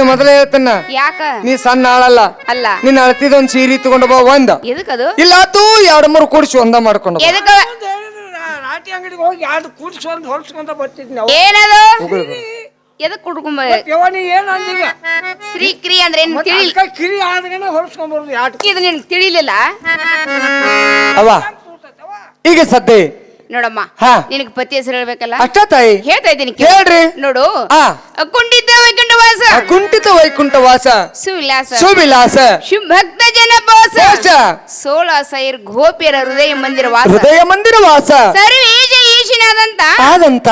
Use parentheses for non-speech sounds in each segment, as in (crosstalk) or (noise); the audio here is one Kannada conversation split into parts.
ನಿನ್ನ ಮೊದಲೇ ಹೇಳ್ತನ್ನ ಯಾಕ? ನೀ ಸಣ್ಣ ಆಳಲ್ಲ. ಅಲ್ಲ. ನಿನ್ನ ಅಳತಿದ ಒಂದ್ ಸೀರೆ ತಗೊಂಡು ಬಾ ಒಂದ್. ಎದಕ್ಕದು? ಇಲ್ಲ ತೂ ಎರಡು ಮೂರು ಕೂಡಿಸಿ ಒಂದ ಮಾಡ್ಕೊಂಡು ಬಾ. ಎದಕ್ಕ ರಾಟಿ ಅಂಗಡಿಗೆ ಹೋಗಿ ಎರಡು ಕೂಡ್ಸ್ಕೊಂಡು ಹೊಲ್ಸ್ಕೊಂತ ಬರ್ತಿದ್ವಿ ನಾವು. ಏನದು? ಎದಕ್ ಕುಡ್ಕೊಂಬ ಯವ್ವ ನೀ ಏನು ಅಂದೀಗ ಶ್ರೀ ಕ್ರಿ ಅಂದ್ರೆ ಏನ್ ಮತ್ತೆ ತಿಳಿ ಅದ್ಕ ಕಿರಿ ಆದ್ಗೇನೆ ಹೊಲ್ಸ್ಕೊಂಡ್ ಬರೋದು ಯಾಟ್ ಇದು ನಿನ್ಗೆ ತಿಳಿಲಿಲ್ಲ. ಅವ ಈಗ ಸದ್ದೆ ನೋಡಮ್ಮ. ನಿನಗೆ ಪತಿ ಹೆಸರು ಹೇಳ್ಬೇಕಲ್ಲ? ಅಷ್ಟ ತಾಯಿ. ಹೇಳ್ತಾ ಇದ್ದೀನಿ. ಹೇಳ್ರಿ. ನೋಡು ಕುಂಠಿತ ವೈಕುಂಠ ವಾಸ ಕುಂಠಿತ ವೈಕುಂಠ ವಾಸ ಸುವಿಲಾಸ. ಸುವಿಲಾಸ. ಶುಭಕ್ತ ಜನ ವಾಸ. ಸೋಲಾಸ ಇರ್ ಗೋಪಿಯರ ಹೃದಯ ಮಂದಿರ ವಾಸ. ಹೃದಯ ಮಂದಿರ ವಾಸ. ಸರ್ವೇಜ ಈಶಿನಾದಂತ. ಆದಂತ.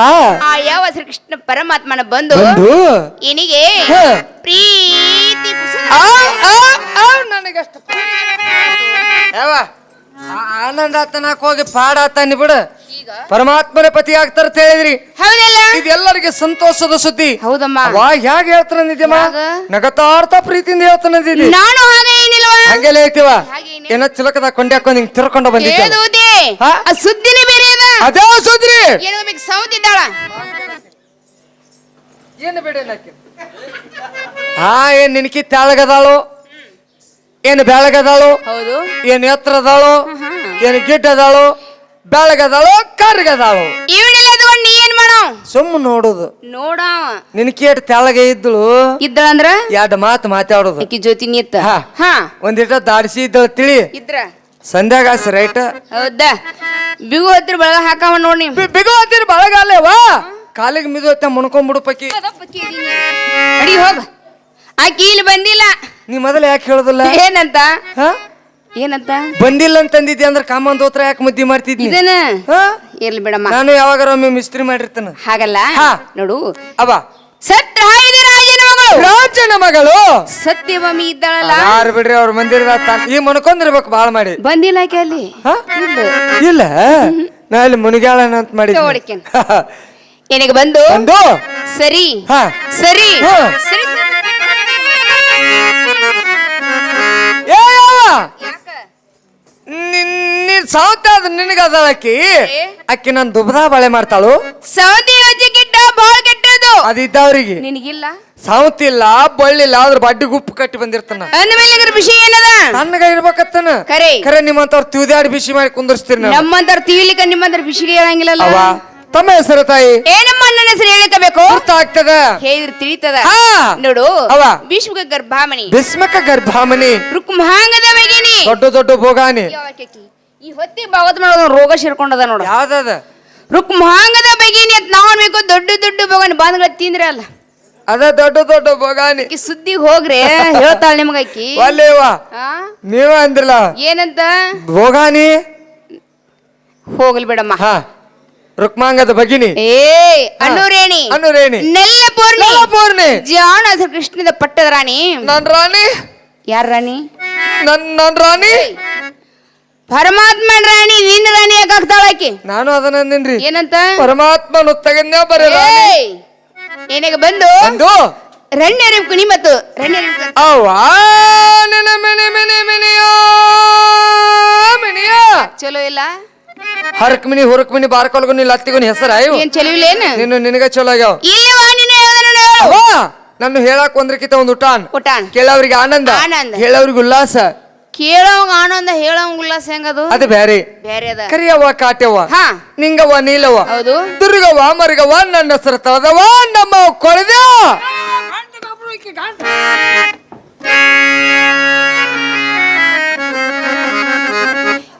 ಆ ಯಾವ ಶ್ರೀಕೃಷ್ಣ ಪರಮಾತ್ಮನ ಬಂದು ಏನಿಗೆ ಪ್ರೀತಿ ನನಗಷ್ಟು ಯಾವ ಆನಂದ ಆತನಕ್ ಹೋಗಿ ಪಾಡಾತಾನಿ ಬಿಡು. ಈಗ? ಪರಮಾತ್ಮನ ಪತಿ ಆಗ್ತಾರ ಅಂತ ಹೇಳಿದ್ರಿ. ಹೌದಲ್ಲ? ಇದೆಲ್ಲರಿಗೆ ಸಂತೋಷದ ಸುದ್ದಿ. ಹೌದಮ್ಮ. ವಾ ಹೇಗೆ ಹೇಳ್ತಾರ ಯಾಗ? ನಗತಾರ್ಥ ಪ್ರೀತಿಯಿಂದ ಹೇಳ್ತಾನ ನಿಧಿ ನಾನು ಹಾಗೆ ಏನಿಲ್ವಾ? ಹಂಗೆಲ್ಲ ಹೇಳ್ತೀವ. ಏನ ಚಿಲಕದ ಕೊಂಡೆ ಹಾಕೊಂಡು ಹಿಂಗ್ ತಿರ್ಕೊಂಡು ಬಂದಿದ್ದೆ? ಆ ಸುದ್ದಿನೇ ಬೇರೆ ಅದ. ಅದೇ ಸುದ್ರಿ ಏನೋ ಏನು ಬೇಡ ಹಾ ಏನ್ ನಿನಕಿ ತೆಳಗದಾಳು? ಏನು ಬೆಳಗದಾಳು ಹೌದು. ಏನ್ ಎತ್ತರದಾಳು? ಏನು ಗಿಡ್ಡದಾಳು? ಬೆಳಗದಾಳು ಕರ್ಗದಾಳು? ಇವಳೆಲ್ಲ ತಗೊಂಡ್ ನೀ ಏನ್ ಮಾಡೋ ಸುಮ್ಮ ನೋಡುದು. ನೋಡ ನಿನ್ ಕೇಟ್ ತೆಳಗೆ ಇದ್ದಳು ಇದ್ದಳಂದ್ರ? ಎರಡ್ ಮಾತು ಮಾತಾಡೋದು. ಆಕಿ ಜೊತೆ ನಿತ್ತ. ಹಾ. ಹಾ. ಒಂದಿಟ ದಾಡಿಸಿ ಇದ್ದಳು ತಿಳಿ. ಇದ್ರ? ಸಂಧ್ಯಾಗ ರೈಟ್. ಹೌದ. ಬಿಗು ಹತ್ತಿರ ಬೆಳಗ ಹಾಕವ ನೋಡಿ ಬಿಗು ಹತ್ತಿರ ಬಳಗಾಲೇವಾ ಕಾಲಿಗೆ ಮಿದು ಹತ್ತ ಮುಣ್ಕೊಂಡ್ಬಿಡು ಪಕ್ಕಿ ಅಡಿ ಹೋಗ. ಆಕಿ ಇಲ್ಲಿ ಬಂದಿಲ್ಲ. ನೀ ಮೊದಲು ಯಾಕೆ ಹೇಳುದಿಲ್ಲ? ಏನಂತ? ಹಾ? ಏನಂತ? ಬಂದಿಲ್ಲ ಅಂತಂದಿದ್ದೆ ಅಂದ್ರೆ ಕಾಮನ್ ದೋತ್ರ ಯಾಕೆ ಮುದ್ದಿ ಮಾಡ್ತಿದ್ನಿ ಇದನ್ನ? ಹಾ? ಇರ್ಲಿ ಬಿಡಮ್ಮ. ನಾನು ಯಾವಾಗಾರ ಒಮ್ಮೆ ಮಿಸ್ತ್ರಿ ಮಾಡಿರ್ತಾನ. ಹಾಗಲ್ಲ? ಹಾ. ನೋಡು. ಅವ. ಸತ್ರ ರಾಜನ ಮಗಳು. ರಾಜನ ಮಗಳು. ಸತ್ಯವಮಿ ಇದ್ದಾಳಲ್ಲ? ಯಾರು ಬಿಡ್ರಿ ಅವ್ರ ಮಂದಿರದ ಈ ಮನ್ಕೊಂದಿರ್ಬೇಕು ಬಾಳ ಮಾಡಿ. ಬಂದಿಲ್ಲ ಆಕೆ ಅಲ್ಲಿ? ಹಾ? ಇಲ್ಲ. ನಾ ಇಲ್ಲಿ ಮುನಿಗಾಳನ ಅಂತ ಮಾಡಿದ್ದೆ ತಗೊಳಿಕೇನ್. (laughs) ಏನಿಗೆ ಬಂದು? ಬಂದು? ಸರಿ. ಹಾ. ಸರಿ. ಹಾ. ಸರಿ ಸರಿ. ಏ ಯವ್ವ, ಯಾಕ? ನಿನ್ ನೀನ್ ಸಾವತ ಅದ ನಿನಗದಾಳ ಅಕ್ಕಿ ನಾನು ಅಕ್ಕಿ ನನ್ ದುಬದಾ ಬಳೆ ಮಾಡ್ತಾಳು. ಸೌದಿ ಅಜ್ಜಿ ಕೆಟ್ಟ ಬಾಳ ಕೆಟ್ಟದು ಅದಿದ್ದವ್ರಿಗೆ. ನಿನಗಿಲ್ಲ? ಸಾವತಿಲ್ಲ ಬಳ್ಳಿಲ್ಲ ಅದ್ರ ಬಡ್ಡಿ ಗುಪ್ಪು ಕಟ್ಟಿ ಬಂದಿರ್ತಾನ. ಅಂದ ಮೇಲೆ ಇದ್ರ ವಿಷಯ ಏನದ? ನನ್ಗ ಇರ್ಬೇಕತ್ತನ. ಕರೆ. ಕರೆ ನಿಮ್ಮಂತವ್ರ ತಿವ್ದಾಡಿ ಬಿಸಿ ಮಾಡಿ ಕುಂದರ್ಸ್ತೀರಿ ನಮ್ಮಂತವ್ರ ನಮ್ಮಂತರ ನಿಮ್ಮಂದ್ರ ಬಿಸಿಗೆ ಹೇಳಂಗಿಲ್ಲಲ್ಲ ಅವ ತಮ್ಮ ಹೆಸರು ತಾಯಿ? ಏನಮ್ಮ ನನ್ನ ಹೆಸರು ಹೇಳಿಕಬೇಕು? ಅರ್ಥ ಆಗ್ತದ ಹೇಳಿದ್ರೆ ತಿಳಿತದ. ಹಾ. ನೋಡು ಅವ. ಭೀಷ್ಮಕ ಗರ್ಭಾಮಣಿ. ಭೀಷ್ಮಕ ಗರ್ಭಾಮಣಿ. ರುಕ್ಮಹಾಂಗದ ಬಗೆನಿ ದೊಡ್ಡ ದೊಡ್ಡ ಭೋಗಾನಿ. ಈ ಹೊತ್ತಿ ಭಾಗವತ ಮಾಡೋದು ರೋಗ ಸೇರ್ಕೊಂಡದ ನೋಡು. ಯಾವ್ದದ? ರುಕ್ಮಹಾಂಗದ ಬಗೆನಿ ಅಂತ ನಾವು ಅನ್ಬೇಕು ದೊಡ್ಡ ದೊಡ್ಡ ಭೋಗಾನಿ. ಬಾಂಧಗಳ ತಿಂದ್ರೆ ಅಲ್ಲ. ಅದ ದೊಡ್ಡ ದೊಡ್ಡ ಭೋಗಾನಿ. ಸುದ್ದಿಗೆ ಹೋಗ್ರೆ ಹೇಳ್ತಾಳ ನಿಮಗ ಆಕಿ ಒಲ್ಲೇವ ಆ? ನೀವ ಅಂದ್ರಲ್ಲ ಏನಂತ? ಭೋಗಾನಿ. ಹೋಗ್ಲಿ ಬಿಡಮ್ಮ. ಹಾ. ರುಕ್ಮಾಂಗದ ಭಗಿನಿ. ಏ ಅನುರೇಣಿ. ಅನುರೇಣಿ. ನೆಲ್ಲ ಪೂರ್ಣಿ ಪೂರ್ಣಿ ಜಾಣ ಕೃಷ್ಣದ ಪಟ್ಟದ ರಾಣಿ. ನನ್ ರಾಣಿ. ಯಾರ ರಾಣಿ? ನನ್ ನನ್ ರಾಣಿ. ಪರಮಾತ್ಮನ್ ರಾಣಿ ನಿನ್ನ ರಾಣಿ ಆಕಿ? ನಾನು ಅದನ್ನ ಏನಂತ? ಪರಮಾತ್ಮನು ತಗನ್ಯ ಬರಲ್ಲ ಏಯ್! ಬಂದು? ಬಂದು? ಕುನಿ ಮತ್ತು ರಣ್ಯ ಅವ್ವ ನಿನ್ನ ಮಿನಿ ಮಿನಿ ಮಿನಿಯೋ ಮಿನಿಯ ಚಲೋ ಇಲ್ಲ? ಹರಕ್ ಮಿನಿ ಹುರಕ್ ಮಿನಿ ಬಾರ್ಕೊಲ್ಗುನಿ ಲತ್ತಿಗುನಿ ಹೆಸರ ಇವು ಏನ್ ಚಲೋ ನಿನ್ನ ನಿನಗ ಚಲೋ ಆಗ್ಯಾವ. ಇಲ್ಲವಾ ನೀನು ಹೇಳ್ದನ. ಅವ್ವ ನನ್ನ ಹೇಳಕ್ ಒಂದ್ರಕಿತ ಒಂದು ಟಾನ್ ಕೊಟ್ಟಾನ ಕೇಳವ್ರಿಗೆ ಆನಂದ. ಆನಂದ. ಹೇಳವ್ರಿಗೆ ಉಲ್ಲಾಸ. ಕೇಳೋಂಗ ಆನಂದ ಹೇಳೋಂಗ ಉಲ್ಲಾಸ ಹೆಂಗದು? ಅದು ಬ್ಯಾರೆ. ಬೇರೆ ಅದ. ಕರಿಯವ್ವ ಕಾಟ್ಯವ್ವ ಹಾ. ನಿಂಗವ್ವ ನೀಲವ್ವ ಹೌದು. ದುರ್ಗವ್ವ ಮರ್ಗವ್ವ ನನ್ನ ಹೆಸರು ತಳದವ್ವ ನಮ್ಮ ಕೊಳದ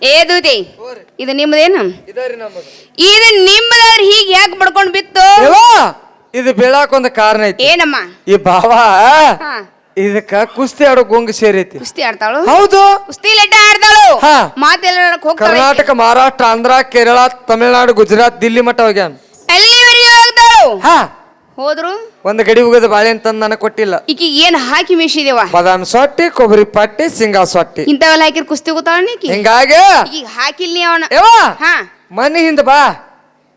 ಏ ದೂತಿ ಇದು ನಿಮ್ಮದೇನು? ಇದು ನಿಮ್ಮದಾದ್ರೆ ಹೀಗೆ ಯಾಕೆ ಬಡ್ಕೊಂಡು ಬಿತ್ತು? ಇದು ಬೀಳಾಕ ಒಂದು ಕಾರಣ ಐತಿ. ಏನಮ್ಮ? ಈ ಭಾವ ಹಾ. ಇದಕ್ಕ ಕುಸ್ತಿ ಆಡೋ ಗೊಂಗು ಸೇರೈತಿ. ಕುಸ್ತಿ ಆಡ್ತಾಳು? ಹೌದು. ಕುಸ್ತಿ ಲೆಟ್ಟ ಆಡ್ತಾಳು? ಹಾ. ಮಾತೆಲ್ಲ ಹೋಗ್ತಾಳೆ. ಕರ್ನಾಟಕ ಮಹಾರಾಷ್ಟ್ರ ಆಂಧ್ರ ಕೇರಳ ತಮಿಳುನಾಡು ಗುಜರಾತ್ ದಿಲ್ಲಿ ಮಟ್ಟ ಹೋಗ್ಯಾನ. ಎಲ್ಲಿವರೆಗೆ ಹೋಗ್ತಾಳು? ಹಾ. ಹೋದ್ರು? ಒಂದು ಗಡಿ ಉಗದ ಬಾಳೆಹಣ್ಣು ತಂದು ನನಗೆ ಕೊಟ್ಟಿಲ್ಲ. ಈಕಿ ಏನ್ ಹಾಕಿ ಮಿಶಿದೇವ? ಬಾದಾಮಿ ಸೊಟ್ಟಿ ಕೊಬ್ಬರಿ ಪಟ್ಟಿ ಸಿಂಗಾ ಸೊಟ್ಟಿ. ಇಂಥವೆಲ್ಲ ಹಾಕಿರ್ ಕುಸ್ತಿ ನೀಕಿ ಹಿಂಗಾಗಿ? ಈಗ ಹಾಕಿಲ್ ನೀ ಅವನ. ಯವ್ವ ಹಾ. ಮನೆ ಹಿಂದ ಬಾ.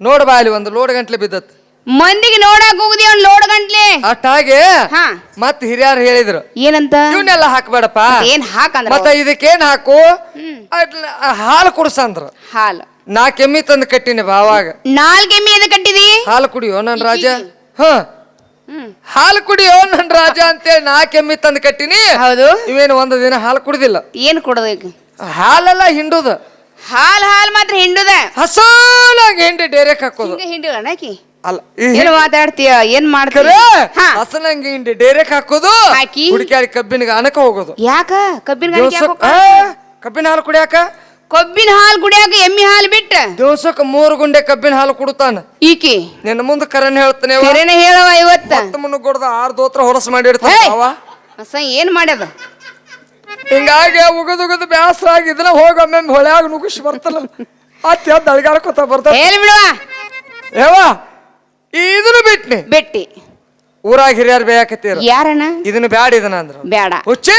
ನೋಡ್ ಬಾ ಅಲ್ಲಿ ಒಂದು ಲೋಡ್ ಗಂಟ್ಲೆ ಬಿದ್ದತ್. ಮಂದಿಗೆ ನೋಡಕ್ ಹೋಗುದಿ ಅವ್ನ್ ಲೋಡ್ ಗಂಟ್ಲೆ? ಅಷ್ಟಾಗೆ ಹಾ. ಮತ್ ಹಿರಿಯರು ಹೇಳಿದ್ರು ಏನಂತ? ಇವನ್ನೆಲ್ಲ ಹಾಕ್ಬೇಡಪ್ಪ. ಏನ್ ಹಾಕಂದ್ರ ಮತ್ತ ಇದಕ್ಕೇನ್ ಹಾಕು? ಅದ್ನ ಹಾಲು ಕುಡ್ಸಂದ್ರು. ಹಾಲು. ನಾ ಕೆಮ್ಮಿ ತಂದು ಕಟ್ಟಿನಿ ಬಾವಾಗ ನಾಲ್ಗೆ ಮೀದ ಕಟ್ಟಿದಿ? ಹಾಲು ಕುಡಿಯೋ ನನ್ ರಾಜ. ಹ. ಹಾಲು ಕುಡಿಯೋ ನನ್ ರಾಜ ಅಂತೇಳಿ ನಾ ಕೆಮ್ಮಿ ತಂದು ಕಟ್ಟಿನಿ. ಹೌದು. ಇವೇನು ಒಂದು ದಿನ ಹಾಲು ಕುಡಿದಿಲ್ಲ. ಏನ್ ಕೊಡೋದಕ್ಕೆ ಹಾಲೆಲ್ಲ ಹಿಂಡುದ. ಹಾಲ್ ಹಾಲ್ ಮಾತ್ರ ಹಿಂಡುದ? ಹಸನಾಗಿ ಹಿಂಡಿ ಡೇರೆಕ್ ಹಾಕೋದು. ಹಿಂಗ ಹಿಂಡು ಅಣ್ಣಾಕಿ ಅಲ್ಲ ಏನ್ ಮಾತಾಡ್ತೀಯ? ಏನ್ ಮಾಡ್ತೀಯ? ಕರೆ ಹಾ. ಹಸನಂಗಿ ಹಿಂಡಿ ಡೇರೆಕ್ ಹಾಕೋದು. ಹಾಕಿ? ಹುಡುಕ್ಯಾಡಿ ಕಬ್ಬಿನ ಅನಕ ಹೋಗೋದು. ಯಾಕ? ಕಬ್ಬಿನ ಗಾಣಿಗೆ ಯಾಕ್ ದಿವ್ಸಕ್- ಹೋಗ್ತಾರ? ಆ, ಕಬ್ಬಿನ ಹಾಲು ಕುಡಿಯಾಕ? ಕಬ್ಬಿನ ಹಾಲು ಕುಡಿಯಾಕ ಎಮ್ಮಿ ಹಾಲು ಬಿಟ್ಟ ದಿವಸಕ್ಕೆ ಮೂರು ಗುಂಡೆ ಕಬ್ಬಿನ ಹಾಲು ಕುಡುತ್ತಾನ ಈಕಿ? ನಿನ್ನ ಮುಂದೆ ಕರನ್ ಹೇಳ್ತಾನೆ. ಕೆರೆನೆ ಹೇಳವ ಇವತ್ತ. ಮುನ್ನ ಗುಡ್ದ ಆರು ದೋತ್ರ ಹೊಲಸು ಮಾಡಿರ್ತಾವ ಹೊಸ ಏನ್ ಮಾಡ್ಯದ? ಹಿಂಗಾಗಿ ಉಗದ್ ಉಗದ್ ಬ್ಯಾಸರ ಆಗಿ ಇದನ್ನ ಹೋಗಿ ಒಮ್ಮೆ ಹೊಳ್ಯಾಗ ನುಗ್ಗಿಸಿ ಬರ್ತಲ್ಲ. ಅತ್ತಿ ಅದ್ ಅಳ್ಗಾಡ್ಕೊತ ಬರ್ತಾವ ಹೇಳಿ ಬಿಡುವ. ಏವ ಇದನ್ನು ಬಿಟ್ನಿ. ಬೆಟ್ಟಿ. ಊರಾಗ ಹಿರಿಯರ್ ಬೇಯಾಕತ್ತೀರ? ಯಾರಣ್ಣ? ಇದನ್ನ ಬ್ಯಾಡ ಇದನ್ನ ಅಂದ್ರ. ಬೇಡ ಹುಚ್ಚಿ!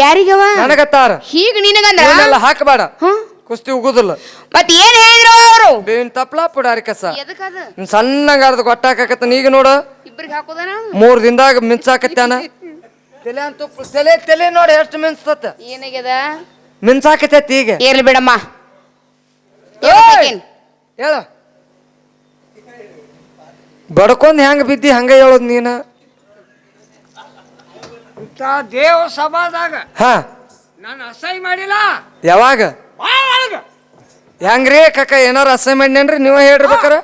ಯಾರಿಗವ ನನಗತ್ತಾರ. ಹೀಗ ನಿನಗಂದ್ರ? ಹಾಕಬೇಡ. ಹ್ಮ್? ಕುಸ್ತಿ ಉಗುದಿಲ್ಲ. ಮತ್ತೆ ಏನ್ ಹೇಳಿದ್ರು ಅವರು? ಬೇವಿನ ತಪ್ಲ ಪುಡಾರಿ ಕಸ. ಎದಕ್ಕದ? ಸಣ್ಣಂಗ ಅರ್ಧ ಗೊಟ್ಟಾಕತ್ತ ಈಗ ನೋಡು. ಇಬ್ರಿಗೆ ಹಾಕೋದನ? ಮೂರ್ ದಿನದಾಗ ಮಿಂಚಾಕತ್ತಾನ ತಲೆ ಅಂತೂ ತಲೆ ತಲೆ ನೋಡಿ ಎಷ್ಟು ಮಿಂಚತ ಏನಾಗ್ಯದ? ಮಿಂಚಾಕತ್ತೈತಿ ಈಗ. ಏರ್ಲಿ ಬಿಡಮ್ಮ! ಹೇಳ. ಬಡ್ಕೊಂಡ್ ಹೆಂಗ್ ಬಿದ್ದಿ ಹಂಗ ಹೇಳೋದ್ ನೀನ? ದೇವ ಸಭಾದಾಗ ಹ. ನಾನು ಅಸಹ್ಯ ಮಾಡಿಲ್ಲ. ಯಾವಾಗ? ಹೆಂಗ್ರಿ ಕಕ್ಕ ಏನಾರ ಅಸೈನ್ಮೆಂಟ್ ಏನ್ರಿ ನೀವ ಹೇಳ್ರಿಬೇಕಾರ?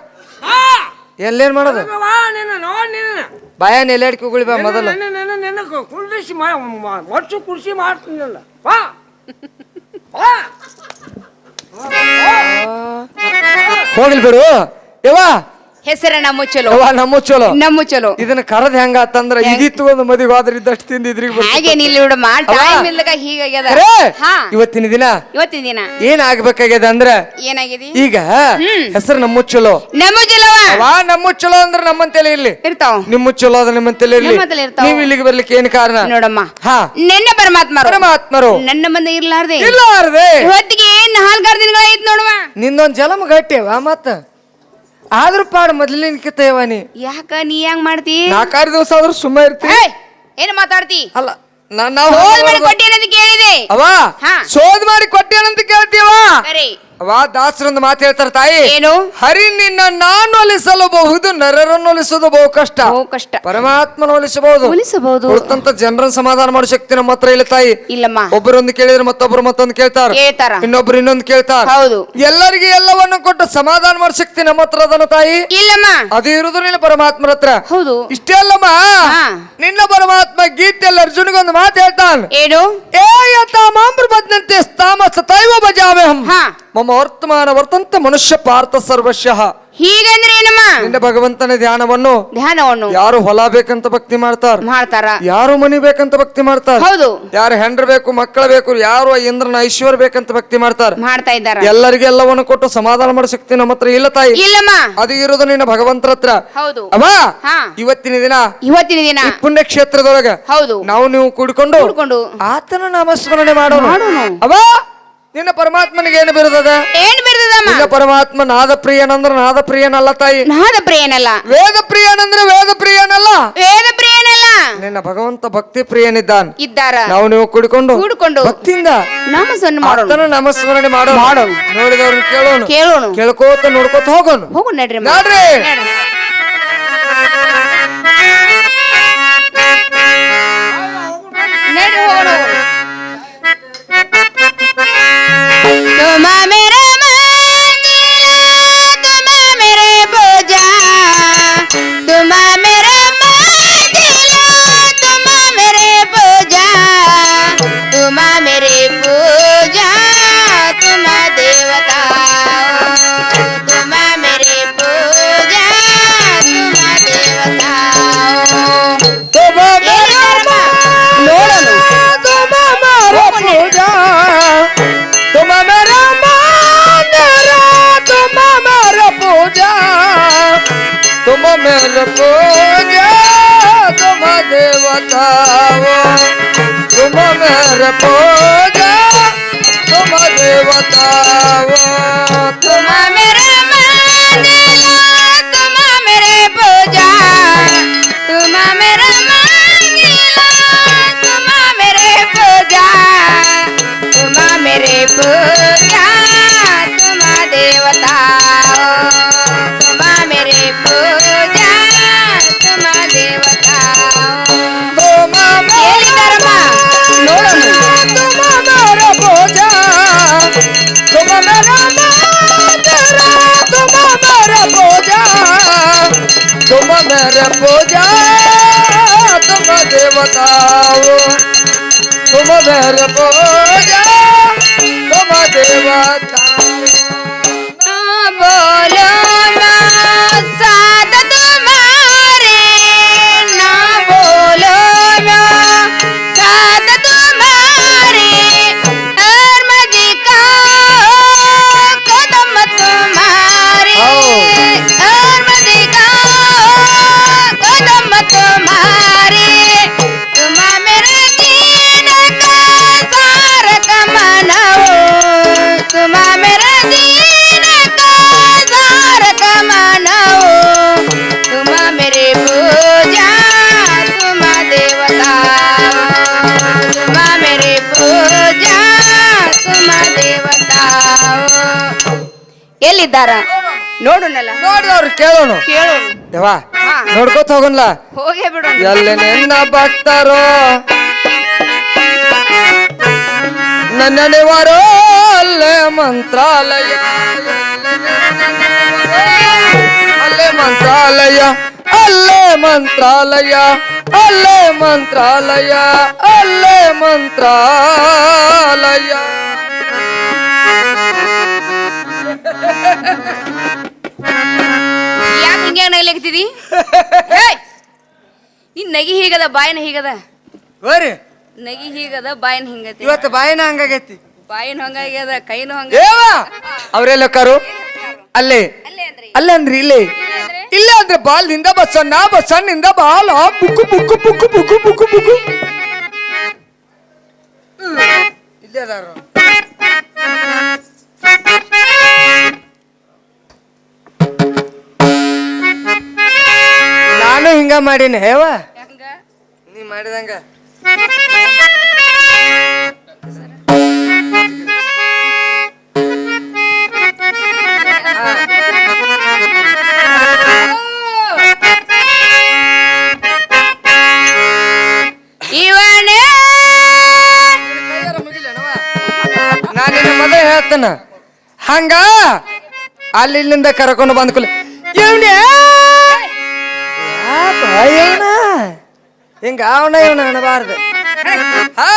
ಬೇಕಾರ ಎಲ್ಲೇನ್ ಮಾಡೋದು? ಬಾಯನ್ ಬಾ ನಿನ್ನ ನೋಡ್ ನಿನ್ನ. ಬಾಯ ನೆಲೆಡ್ಕಿ ಉಗುಳಿ ಬಾ ಮೊದಲು. ಕುರ್ಸಿ ಒಟ್ಟು ಕುರ್ಸಿ ಮಾಡ್ತೀನಲ್ಲ ಹೋಗ್ಲಿ ಬಿಡು. ಯವ್ವ ಹೆಸರಣ್ಣ ಚಲೋ ಯವ್ವ ನಮ್ಮ ಚಲೋ ನಮ್ಮ ಚಲೋ ಇದನ್ನ ಕರದ್ ಹೆಂಗ? ಆತಂದ್ರ ಇದಿತ್ತು ಒಂದು ಮದುವೆ ಆದ್ರೆ ಇದ್ದಷ್ಟು ತಿಂದ ಇದ್ರಿಗೆ ಹಾಗೆ ನಿಲ್ಲಿ ಬಿಡಮ್ಮ ಟೈಮ್ ಹೀಗಾಗ್ಯದ. ಹಾ. ಇವತ್ತಿನ ದಿನ ಇವತ್ತಿನ ದಿನ. ಏನ್ ಆಗ್ಬೇಕಾಗ್ಯದ ಅಂದ್ರ ಏನಾಗಿದೆ? ಈಗ ಹೆಸರು ನಮ್ಮ ಚಲೋ ನಮ್ಮ ಚಲೋ ಅವ ನಮ್ಮ ಚಲೋ ಅಂದ್ರ ನಮ್ಮಂತೆಲೆ ಇಲ್ಲಿ ಇರ್ತಾವ. ನಿಮ್ಮ ಚಲೋ ಅದ ನಿಮ್ಮಂತೆಲೆ ಇಲ್ಲಿ ನಮ್ಮಂತೆಲೆ ಇರ್ತಾವ. ನೀವ್ ಇಲ್ಲಿಗೆ ಬರ್ಲಿಕ್ಕೆ ಏನ್ ಕಾರಣ? ನೋಡಮ್ಮ. ಹಾ. ನಿನ್ನೆ ಪರಮಾತ್ಮರು. ಪರಮಾತ್ಮರು. ನನ್ನ ಮುಂದೆ ಇರ್ಲಾರ್ದೆ. ಇಲ್ಲಾರ್ದೆ ಇವತ್ತಿಗೆ ಏನ್ ದಿನಗಳ ಐತ್ ನೋಡುವ. ನಿಂದೊಂದ್ ಜಲಮ ಗಟ್ಟಿಯವ ಮತ್ತ? ಆದ್ರೂ ಪಾಡ ಮೊದ್ಲಿನಕಿತ ಕಿತ್ತೇವನಿ ನೀ. ಯಾಕ ನೀ ಹೆಂಗ್ ಮಾಡ್ತಿ? ನಾಲ್ಕಾರು ದಿವಸ ಆದ್ರೂ ಸುಮ್ಮ ಇರ್ತಿ. ಏಯ್, ಏನ್ ಮಾತಾಡ್ತಿ? ಅಲ್ಲ ನಾ- ನಾವು ಹೋದ್ ಮಾಡಿ ಕೊಟ್ಟಿ ಅನ್ನೋದು ಕೇಳಿದೆ. ಅವ ಹಾ. ಶೋಧ ಮಾಡಿ ಕೊಟ್ಟೇನಂತ ಕೇಳ್ತೀವ ಸರಿ. ಅವ ದಾಸರೊಂದು ಮಾತು ಹೇಳ್ತಾರ ತಾಯಿ. ಏನು? ಹರಿ ನಿನ್ನ ನಾನು ಒಲಿಸಲಬಹುದು ನರರನ್ನು ಒಲಿಸೋದು ಬಹು ಕಷ್ಟ. ಬಹು ಕಷ್ಟ. ಪರಮಾತ್ಮನ ಒಲಿಸಬಹುದು ಒಲಿಸಬಹುದು ಕುಳಿತಂತ ಜನರನ್ನ ಸಮಾಧಾನ ಮಾಡೋ ಶಕ್ತಿ ನಮ್ಮ ಹತ್ರ ಇಲ್ಲ ತಾಯಿ. ಇಲ್ಲಮ್ಮ. ಒಬ್ಬರೊಂದು ಕೇಳಿದ್ರೆ ಮತ್ತೊಬ್ಬರು ಮತ್ತೊಂದು ಕೇಳ್ತಾರ. ಕೇಳ್ತಾರ. ಇನ್ನೊಬ್ರು ಇನ್ನೊಂದು ಕೇಳ್ತಾರ. ಹೌದು. ಎಲ್ಲರಿಗೆ ಎಲ್ಲವನ್ನು ಕೊಟ್ಟು ಸಮಾಧಾನ ಮಾಡೋ ಶಕ್ತಿ ನಮ್ಮ ಹತ್ರ ಅದನ್ನ ತಾಯಿ. ಇಲ್ಲಮ್ಮ. ಅದು ಇರುದು ನಿನ್ನ ಪರಮಾತ್ಮರ ಹತ್ರ. ಹೌದು. ಇಷ್ಟೇ ಅಲ್ಲಮ್ಮ. ನಿನ್ನ ಪರಮಾತ್ಮ ಗೀತೆಯಲ್ಲಿ ಅರ್ಜುನಿಗೊಂದು ಮಾತು ಹೇಳ್ತಾನ. ಏನು? ಏ ಯಥಾ ಮಾಂಬ್ರ ಬದ್ನಂತೆ ಸ್ಥಾಮಸ ಸತೈವ ಬಜಾವೆ ಹಾ ವರ್ತಮಾನ ವರ್ತಂತ ಮನುಷ್ಯ ಪಾರ್ಥ ಸರ್ವಶಃ ಹೀಗಂದ್ರೆ ಏನಮ್ಮ? ನಿನ್ನ ಭಗವಂತನ ಧ್ಯಾನವನ್ನು ಧ್ಯಾನವನ್ನು ಯಾರು ಹೊಲ ಬೇಕಂತ ಭಕ್ತಿ ಮಾಡ್ತಾರ? ಮಾಡ್ತಾರ. ಯಾರು ಮನಿ ಬೇಕಂತ ಭಕ್ತಿ ಮಾಡ್ತಾರ? ಹೌದು. ಯಾರು ಹೆಂಡ್ರ ಬೇಕು ಮಕ್ಕಳ ಬೇಕು ಯಾರು ಇಂದ್ರನ ಐಶ್ವರ್ಯ ಬೇಕಂತ ಭಕ್ತಿ ಮಾಡ್ತಾರ? ಮಾಡ್ತಾ ಇದ್ದಾರೆ. ಎಲ್ಲರಿಗೆ ಎಲ್ಲವನ್ನು ಕೊಟ್ಟು ಸಮಾಧಾನ ಮಾಡೋ ಶಕ್ತಿ ನಮ್ಮ ಹತ್ರ ಇಲ್ಲ ತಾಯಿ. ಇಲ್ಲಮ್ಮ. ಅದು ಇರೋದು ನಿನ್ನ ಭಗವಂತರ ಹತ್ರ. ಹೌದು. ಅವ ಹಾ. ಇವತ್ತಿನ ದಿನ ಇವತ್ತಿನ ದಿನ ಈ ಪುಣ್ಯ ಕ್ಷೇತ್ರದೊಳಗ ಹೌದು. ನಾವು ನೀವು ಕೂಡ್ಕೊಂಡು ಕೂಡ್ಕೊಂಡು. ಆತನ ನಾಮಸ್ಮರಣೆ ಮಾಡೋಣ. ಮಾಡೋಣ. ಅವ ನಿನ್ನ ಪರಮಾತ್ಮನಿಗೆ ಏನು ಬಿರುದದ? ಏನ್ ಬಿರ್ತದಮ್ಮ ನಿನ್ನ ಪರಮಾತ್ಮ ನಾದ ಪ್ರಿಯನಂದ್ರ ನಾದ ಪ್ರಿಯನಲ್ಲ ತಾಯಿ. ನಾದ ಪ್ರಿಯನಲ್ಲ ವೇದ ಪ್ರಿಯನಂದ್ರ ವೇದ ಪ್ರಿಯನಲ್ಲ ವೇದ ಪ್ರಿಯನಲ್ಲ ನಿನ್ನ ಭಗವಂತ ಭಕ್ತಿ ಪ್ರಿಯನಿದ್ದಾನೆ. ಇದ್ದಾರ? ನಾವು ನೀವು ಕುಡಿಕೊಂಡು ಕೂಡ್ಕೊಂಡು ಭಕ್ತಿಯಿಂದ ನಾಮಸ್ಮರಣೆ ಮಾಡೋಣ. ಆತನ ನಾಮಸ್ಮರಣೆ ಮಾಡೋ ಮಾಡೋಣ. ನೋಡಿದವ್ರನ್ನ ಕೇಳೋಣ. ಕೇಳೋಣ. ಕೇಳ್ಕೋತ ನೋಡ್ಕೋತ ಹೋಗೋಣ. ಹೋಗು ನಡ್ರಿ ಅಮ್ಮ. ನೋಡ್ರಿ ನಡ್ರಿ. ನಡ್ರಿ ಹೋಗೋಣ. ಹೋಗೋಣ. ತುಮ ಮೇರ ಪೂಜಾ ತುಮ ದೇವತಾವೋ ತುಮ ಮೇರ ಪೂಜಾ ತುಮ ದೇವತಾವೋ मेरे पूजा तुम देवताओ तुम मेरे पूजा तुम देवताओ ಎಲ್ಲಿದ್ದಾರ? ನೋಡುನಲ್ಲ ನೋಡಿದವ್ರು ಕೇಳೋಣ ಕೇಳು ದೇವಾ. ನೋಡ್ಕೋತ ಹೋಗನ್ಲ ಹೋಗೇ ಬಿಡು ಎಲ್ಲಿ ನಿನ್ನ ಭಕ್ತರೋ? ನನ್ನ ನಿವಾರೋ ಅಲ್ಲೇ ಮಂತ್ರಾಲಯ. ಅಲ್ಲೇ ಮಂತ್ರಾಲಯ. ಅಲ್ಲೇ ಮಂತ್ರಾಲಯ. ಅಲ್ಲೇ ಮಂತ್ರಾಲಯ. ಅಲ್ಲೇ ಮಂತ್ರಾಲಯ. ಹಿಂಗೆ ನಗಲಿಕ್ತಿದಿ ನಿನ್ (laughs) ನಗಿ ಹೀಗದ ಬಾಯಿನ ಹೀಗದ? ಹೋರಿ. ನಗಿ ಹೀಗದ ಬಾಯಿನ ಹಿಂಗತಿ. ಇವತ್ತು ಬಾಯಿನ ಹಂಗಾಗೈತಿ. ಬಾಯಿನ ಹಂಗಾಗ್ಯದ ಕೈನ ಹಂಗ ಏವ! ಅವ್ರೆಲ್ಲ ಕರು? ಅಲ್ಲೇ? ಅಲ್ಲೇ ಅಂದ್ರಿ. ಅಲ್ಲ ಅಂದ್ರಿ ಇಲ್ಲಿ? ಅಂದ್ರೆ? ಇಲ್ಲ ಅಂದ್ರೆ ಬಾಲ್ನಿಂದ ಬಸಣ್ಣ ಬಸಣ್ಣಿಂದ ಬಾಲ. Book book book book book book ಇಲ್ಲೇ ಅದಾರ ಹಿಂಗ ಮಾಡೀನಿ. ಹೇವ? ಹಂಗ? ನೀ ಮಾಡಿದಂಗ. ಇವನೇ! ನಾನು ಮೊದಲು ಹೇಳ್ತಾನ. ಹಂಗ? ಅಲ್ಲಿ ಇಲ್ಲಿಂದ ಕರ್ಕೊಂಡು ಬಂದ ಹಿಂಗ ಅವನ ಇವನ ಅನ್ನಬಾರ್ದು ಹಾ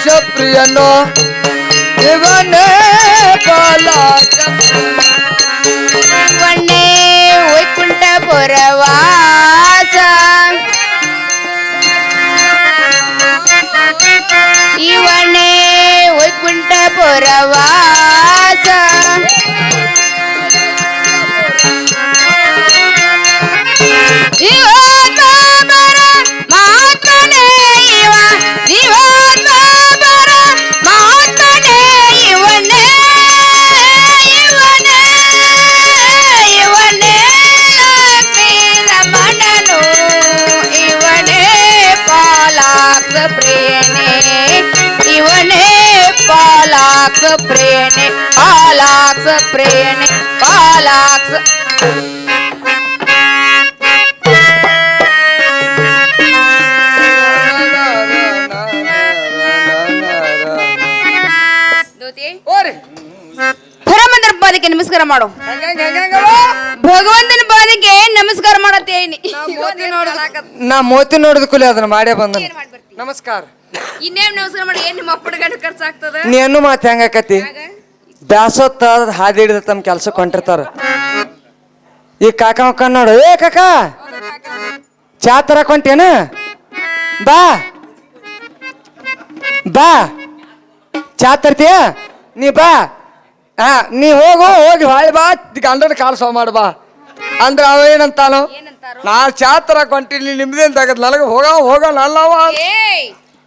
ఇవన్నీ ఇవనే ఇవనే వైకుంఠపురవాస ఇవనే వైకుంఠపురవా ಪಾಲಾಕ್ಷ ಪ್ರೇಣೆ ಪಾಲಾಕ್ಷ ಪ್ರೇಣೆ ಪಾಲಾಕ್ಷ ಓರಿ ಹರಮಂದ್ರ ಪಾದಕ್ಕೆ ನಮಸ್ಕಾರ ಮಾಡು ಹೆಂಗ್ ಹೆಂಗ್ ಹೆಂಗವ? ಭಗವಂತನ ಪಾದಕ್ಕೆ ನಮಸ್ಕಾರ ಮಾಡತ್ತೇನಿ ನಾ ಮೋತಿ ನೋಡಿದ ಕೂಲಿ ಅದನ್ನ ಮಾಡೇ ಬಂದನು ಏನ್ ಮಾಡ್ಬರ್ತಿ ನಮಸ್ಕಾರ. ಇನ್ನೇನ್ ನಮಸ್ಕಾರ ಮಾಡಿ ಏನ್ ನಿಮ್ಮ ಅಪ್ಪನ ಗಂಡ ಖರ್ಚಾಗ್ತದ ನೀನು ಮಾತು ಹೆಂಗಾಕತಿ ಬ್ಯಾಸೊತ್ತ ಹಾದಿ ಹಿಡಿದ ತಮ್ಮ ಕೆಲ್ಸಕ್ಕೆ ಹೊಂಟಿರ್ತಾರ ಈ ಕಾಕ ಮಕ್ಕ ನೋಡು. ಏ ಕಾಕ! ಚಾ ತರಕ್ ಹೊಂಟೇನ? ಬಾ. ಬಾ. ಚಾ ತರ್ತೀಯ? ನೀ ಬಾ. ಹಾ ನೀ ಹೋಗು ಹೋಗಿ ಹೊಳ್ಳಿ ಬಾ. ಗಂಡನ ಕಾಲು ಸೋ ಮಾಡು ಬಾ. ಅಂದ್ರೆ ಅವ ನಾ ಚಾತ್ರ ಕೊಂಟಿನಿ ನಿಮ್ದೇನ್ ತಗದ್ ನನಗೆ ಹೋಗ ಹೋಗ ನಲ್ಲವ ಏಯ್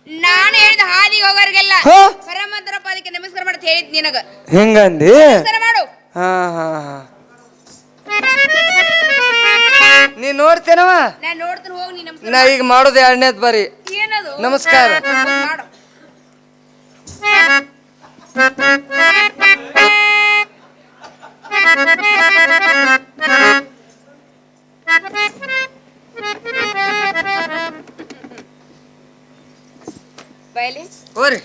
ನಾನು ಹೇಳಿದ ಹಾದಿ ಹೋಗೋರಿಗೆಲ್ಲ ಹಾ? ಪರಮಂತರ ಪಾದಕ್ಕೆ ನಮಸ್ಕಾರ ಮಾಡಿ ಹೇಳಿದ್ ನಿನಗ. ಹಿಂಗಂದಿ? ನಮಸ್ಕಾರ ಮಾಡು. ಹಾ ಹಾ ಹಾ. ನೀ ನೋಡ್ತೇನವ? ನಾನ್ ನೋಡ್ತೀನಿ ಹೋಗಿ ನೀ ನಮಸ್ಕಾರ ನಾ ಈಗ ಮಾಡೋದು ಎರಡನೇದ್ ಬಾರಿ. ಏನದು? ನಮಸ್ಕಾರ. ಮಾಡು. ಬಯಲಿ ಹೋರಿ.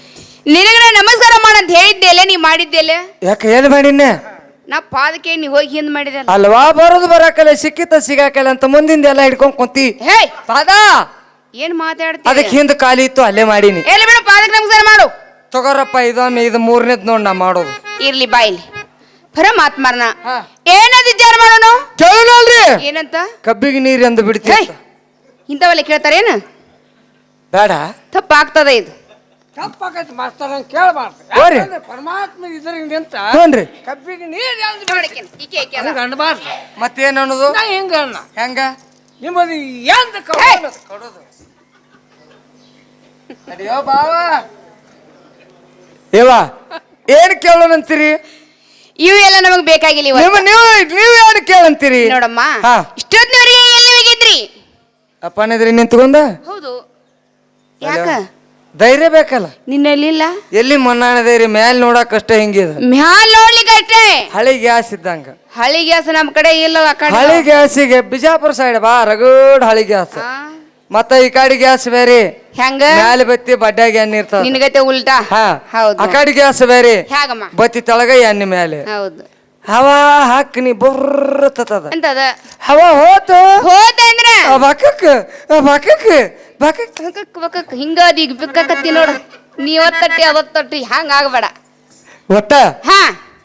ನಿನಗೆ ನಮಸ್ಕಾರ ಮಾಡಂತ ಹೇಳಿದ್ದೆಲೆ ನೀ ಮಾಡಿದ್ದೆಲೆ ಯಾಕೆ ಏನ್ ಮಾಡಿನ್ನೆ ನಾ ಪಾದಕ್ಕೆ ನೀ ಹೋಗಿ ಹಿಂದ್ ಮಾಡಿದೆ ಅಲ್ವಾ ಬರೋದು ಬರಾಕಲ್ಲ ಸಿಕ್ಕಿತ ಸಿಗಾಕಲ್ಲ ಅಂತ ಮುಂದಿಂದ ಎಲ್ಲ ಹಿಡ್ಕೊಂಡ್ ಕುಂತಿ. ಹೇ ಪಾದ! ಏನ್ ಮಾತಾಡ್ತಿ? ಅದಕ್ಕೆ ಹಿಂದ್ ಖಾಲಿ ಇತ್ತು ಅಲ್ಲೇ ಮಾಡೀನಿ. ಎಲ್ಲಿ ಬಿಡು ಪಾದಕ್ಕೆ ನಮಸ್ಕಾರ ಮಾಡು. ತಗೋರಪ್ಪ ಇದೊಮ್ಮೆ ಇದು ಮೂರನೇದ್ ನೋಡ್ ನಾ ಮಾಡೋದು. ಇರ್ಲಿ ಬಾಯ್ಲಿ ಪರಮಾತ್ಮರ್ನ ಹಾ. ಏನಂತ ವಿಚಾರ ಮಾಡೋಣ ಕೇಳಲ್ರಿ ಏನಂತ? ಕಬ್ಬಿಗೆ ನೀರು ಎಂದು ಬಿಡ್ತೀವಿ ಇಂಥವೆಲ್ಲ ಕೇಳ್ತಾರೇನು ಬೇಡ. ತಪ್ಪಾಗ್ತದೆ ಇದು. ತಪ್ಪಾಗೈತಿ ಮಾಸ್ತರ್ ಅಂತ ಕೇಳಬಾರ್ದು. ಹೋರಿ. ಯಾಕಂದ್ರೆ ಪರಮಾತ್ಮ ಇದ್ರಿಂದ ಹ್ಞೂನ್ರಿ ಕಬ್ಬಿಗೆ ನೀರು. ಹಂಗೆ ಅನ್ಬಾರ್ದು. ಮತ್ತೇನ್ ಅನ್ನೋದು? ನಾ ಹಿಂಗ ಅನ್ನ ಹೆಂಗ? ನಿಮ್ಮದು ಎಂದ ಹೇ! ಕವನ ಅಡಿಯೋ ಬಾವ. ಏವಾ ಏನ್ ಕೇಳೋಣಂತೀರಿ? ಇವು ಎಲ್ಲ ನಮಗ್ ಬೇಕಾಗಿಲ್ಲ ಇವತ್ತು. ನಿಮ್ಮ ನೀವು ನೀವು ಏನು ಕೇಳಂತೀರಿ? ನೋಡಮ್ಮ ಹಾ. ಇಷ್ಟೊತ್ತಿನವರೆಗೆ ಎಲ್ಲ ಹೋಗಿದ್ರಿ? ಅಪ್ಪನಿದ್ರಿ ನಿಂತ್ಕೊಂಡ? ಹೌದು. ಯಾಕ? ಧೈರ್ಯ ಬೇಕಲ್ಲ? ನಿನ್ನಲ್ಲಿಲ್ಲ? ಎಲ್ಲಿ ಮನ್ನಾಣದೇರಿ ಮ್ಯಾಲ್ ನೋಡಕ್ ಅಷ್ಟೇ ಹಿಂಗಿದೆ ಮ್ಯಾಲ್ ನೋಡ್ಲಿಕ್ಕೆ ಹಳಿ ಗ್ಯಾಸ್ ಇದ್ದಂಗ. ಹಳಿ ಗ್ಯಾಸ್ ನಮ್ ಕಡೆ ಇಲ್ಲ ಹಳಿ ಗ್ಯಾಸಿಗೆ ಬಿಜಾಪುರ ಸೈಡ್ ಬಾ ರಗಡ್ ಹಳಿ ಗ್ಯಾಸ್. ಮತ್ತೆ ಈ ಕಡೆ ಗ್ಯಾಸ್ ಬೇರೆ. ಹೆಂಗ? ಮ್ಯಾಲ ಬತ್ತಿ ಬಡ್ಡ್ಯಾಗ ಎಣ್ಣೆ ಇರ್ತಾವ ನಿನಗತೆ ಉಲ್ಟಾ? ಹಾ. ಹೌದು. ಆ ಕಡೆ ಗ್ಯಾಸ್ ಬೇರೆ. ಹೇಗಮ್ಮ? ಬತ್ತಿ ತಳಗ ಎಣ್ಣೆ ಮ್ಯಾಲೆ. ಹೌದು. ಹವಾ ಹಾಕ್ನಿ ಬರ್ರತದ ಎಂತದ? ಹವಾ ಹೋತು. ಹೋತಂದ್ರ ಬಕಕ್ ಬಕಕ್ ಬಕಕ್. ಬಕಕ್ ಬಕಕ್. ಹಿಂಗಾದ ಈಗ ಬಿಕ್ಕಕತ್ತಿ ನೋಡು. ನೀ ಒತ್ತಟ್ಟಿ ತಟ್ಟಿ ಹಂಗ ಆಗಬೇಡ. ಒಟ್ಟ? ಹಾ.